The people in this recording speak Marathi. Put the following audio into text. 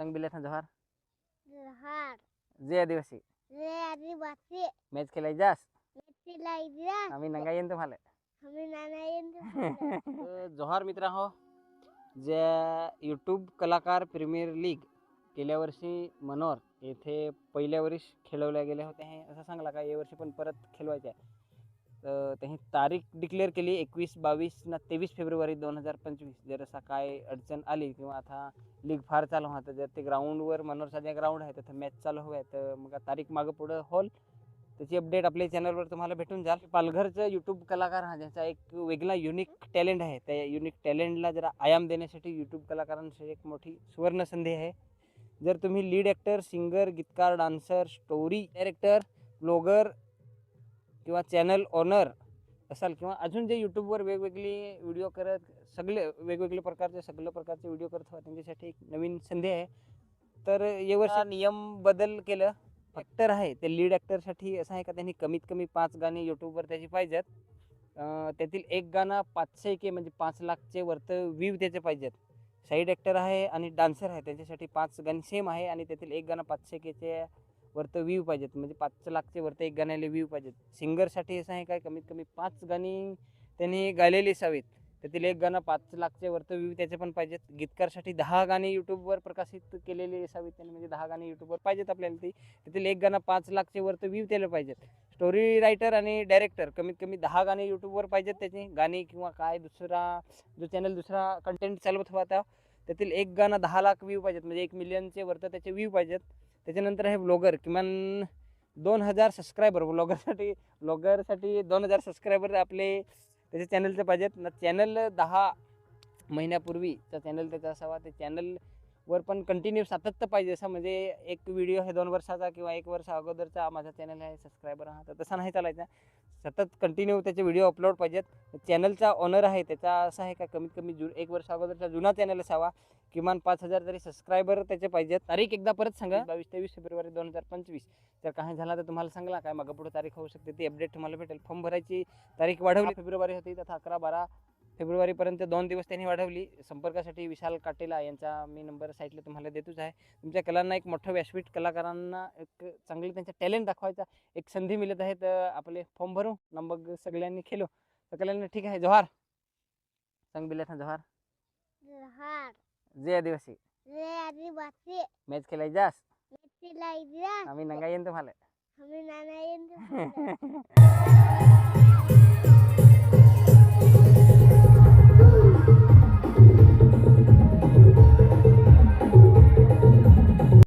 संग बिले था जोहार? जोहार। जे आदिवासी। रे आदिवासी। मॅच खेळायला जास? मेथी लाईजा आम्ही नंगा येईन तुम्हाला। आम्ही नाना तर जोहार मित्र हो जे यूट्यूब कलाकार प्रीमियर लीग गेल्या वर्षी मनोर येथे पहिल्या वर्षी खेळवल्या गेल्या होत्या हे असं सांगला का? या वर्षी पण परत खेळवायचे आहे. त्यांनी तारीख डिक्लेअर केली एकवीस बावीस ना तेवीस फेब्रुवारी दोन हजार पंचवीस. जर असा काय अडचण आली किंवा आता लीग फार चालू होता जर ते ग्राउंडवर मनोरचा ग्राउंड आहे तिथं मॅच चालू हवं आहे तर मग तारीख मागं पुढं हॉल. त्याची अपडेट आपल्या चॅनलवर तुम्हाला भेटून जाल पालघरचं यूट्यूब कलाकार हा ज्याचा एक वेगळा युनिक टॅलेंट आहे त्या युनिक टॅलेंटला जरा आयाम देण्यासाठी यूट्यूब कलाकारांसाठी एक मोठी सुवर्ण संधी आहे. जर तुम्ही लीड ॲक्टर सिंगर गीतकार डान्सर स्टोरी डायरेक्टर ब्लॉगर किंवा चॅनल ओनर असाल किंवा अजून जे यूट्यूबवर वेगवेगळी व्हिडिओ करत सगळे वेगवेगळे प्रकारचे सगळे प्रकारचे व्हिडिओ करत त्यांच्यासाठी एक नवीन संधी आहे. तर यावर्षी नियम बदल केलं. ॲक्टर आहे ते लीड ॲक्टरसाठी असं आहे का त्यांनी कमीत कमी पाच गाणी यूट्यूबवर त्याची पाहिजेत. त्यातील एक गाणं पाचशे के म्हणजे पाच लाखचे वरत व्ह्यू त्याचे पाहिजेत. साईड ॲक्टर आहे आणि डान्सर आहे त्यांच्यासाठी पाच गाणी सेम आहे आणि त्यातील एक गाणं पाचशे केचे वरतं व्ह्यू पाहिजेत. म्हणजे पाच लाखचे वरतं एक गाण्याला व्ह्यू पाहिजेत. सिंगरसाठी असं आहे काय? कमीत कमी पाच गाणी त्यांनी गायलेली असावीत. त्यातील एक गाणं पाच लाखचे वरतं व्ह्यू त्याचे पण पाहिजेत. गीतकारसाठी दहा गाणी यूट्यूबवर प्रकाशित केलेली असावीत त्यांनी. म्हणजे दहा गाणी यूट्यूबवर पाहिजेत आपल्याला ती. त्यातील एक गाणं पाच लाखचे वरतं व्ह्यू त्याला पाहिजेत. स्टोरी रायटर आणि डायरेक्टर कमीत कमी दहा गाणी यूट्यूबवर पाहिजेत त्याची. गाणी किंवा काय दुसरा जो चॅनल दुसरा कंटेंट चालवत होता त्यातील एक गाणं दहा लाख व्ह्यू पाहिजेत. म्हणजे एक मिलियनचे वरतं त्याचे व्ह्यू पाहिजेत. त्याच्यानंतर आहे ब्लॉगर किमान दोन हजार सबस्क्रायबर ब्लॉगरसाठी ब्लॉगरसाठी दोन हजार सबस्क्रायबर आपले त्याच्या चॅनलचे पाहिजेत. ना चॅनल दहा महिन्यापूर्वीचा चॅनल त्याचा असावा. ते चॅनल चॅनलवर पण कंटिन्यू सातत्य पाहिजे. असं म्हणजे एक व्हिडिओ आहे दोन वर्षाचा किंवा एक वर्ष अगोदरचा माझा चॅनल आहे सबस्क्रायबर हा तर तसा नाही चालायचा. सतत कंटिन्यू त्याचे व्हिडिओ अपलोड पाहिजेत. चॅनलचा ओनर आहे त्याचा असं आहे का कमीत कमी जु एक वर्ष अगोदरचा जुना चॅनल असावा. किमान पाच हजार तरी सबस्क्रायबर त्याचे पाहिजेत. तारीख एकदा परत सांगा. बावीस तेवीस फेब्रुवारी दोन हजार पंचवीस. जर काही झाला तर तुम्हाला सांगला काय मग पुढे तारीख होऊ शकते. ती अपडेट तुम्हाला भेटेल. फॉर्म भरायची तारीख वाढवली. फेब्रुवारी होती तथा अकरा बारा फेब्रुवारीपर्यंत दोन दिवस त्यांनी वाढवली. संपर्कासाठी विशाल काटेला यांचा मी नंबर साईटला तुम्हाला देतोच आहे. तुमच्या कलांना एक मोठं व्यासपीठ कलाकारांना एक चांगलं त्यांचा टॅलेंट दाखवायचा एक संधी मिळत आहे. तर आपले फॉर्म भरू. ना मग सगळ्यांनी तर कलांना ठीक आहे. जोहार. संग बिले जोहार. जय आदिवासी. मॅच खेळायला जास. आम्ही नंगा येईन तुम्हाला. आम्ही नाना